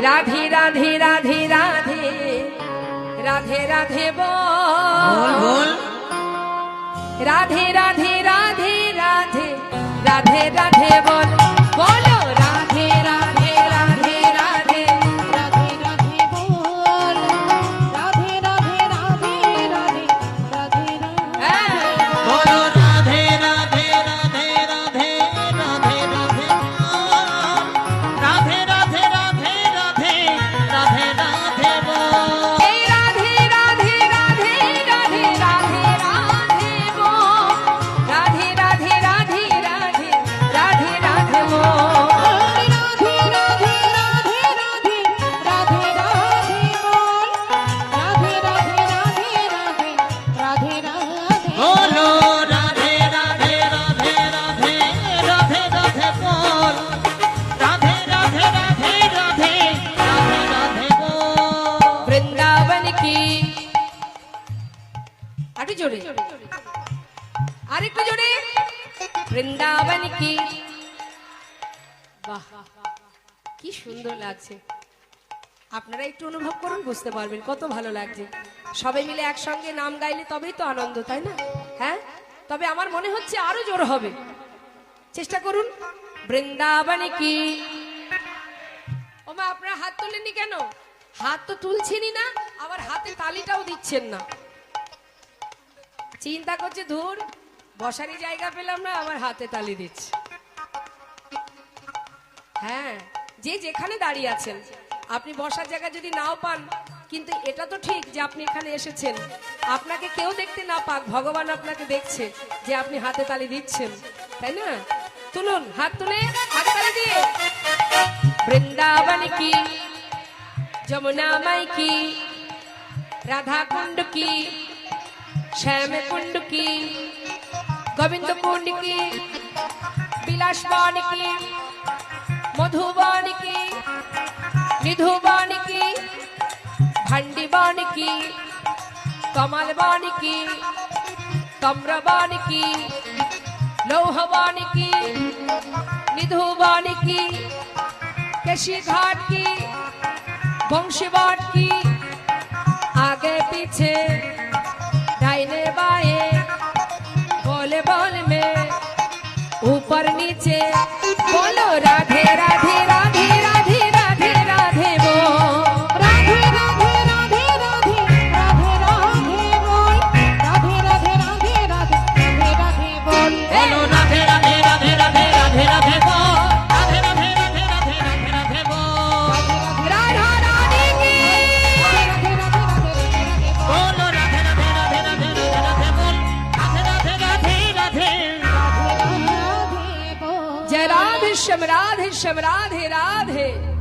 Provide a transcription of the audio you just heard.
রাধে রাধে রাধে রাধে রাধে রাধে বল বল। রাধে রাধে রাধে রাধে রাধে রাধে বল। জোরে আরেকটু জোরে বৃন্দাবন কি বাহ কি সুন্দর লাগছে. আপনারা একটু অনুভব করুন, বুঝতে পারবেন কত ভালো লাগছে। সবাই মিলে একসঙ্গে নাম গাইলে তবেই তো আনন্দ, তাই না? হ্যাঁ? তবে আমার মনে হচ্ছে আরও জোর হবে। চেষ্টা করুন। বৃন্দাবন কি ওমা, আপনারা হাত তোলেননি কেন? হাত তো তুলছেনই না, আবার হাতে তালিটাও দিচ্ছেন না। চিন্তা করছে, ধুর, বসারই জায়গা পেলাম না, আবার হাতে তালি দিচ্ছে। হ্যাঁ যে যেখানে দাঁড়িয়ে আছেন, আপনি বসার জায়গা যদি নাও পান, কিন্তু এটা তো ঠিক যে আপনি এখানে এসেছেন। আপনাকে কেউ দেখতে না পাক, ভগবান আপনাকে দেখছে যে আপনি হাতে তালি দিচ্ছেন, তাই না? তুলুন, হাত তুলে, হাত তালি দিয়ে। বৃন্দাবন কি, যমুনা মাই কি রাধা কুণ্ড কি শ্যাম কুণ্ডকি গোবিন্দ কুণ্ডকি বিলাসবাণিকি মধুবাণিকি নিধুবাণিকি ভান্ডিবাণিকি কমলবাণিকি কম্রবাণিকি लौहवानिकी निधुवानिकी केशी घाट की वंशवाट की आगे पीछे ઉપર નીચે. બોલો રાધે રાધે રાધે રાધે. जय राधे श्याम राधे श्याम राधे राधे।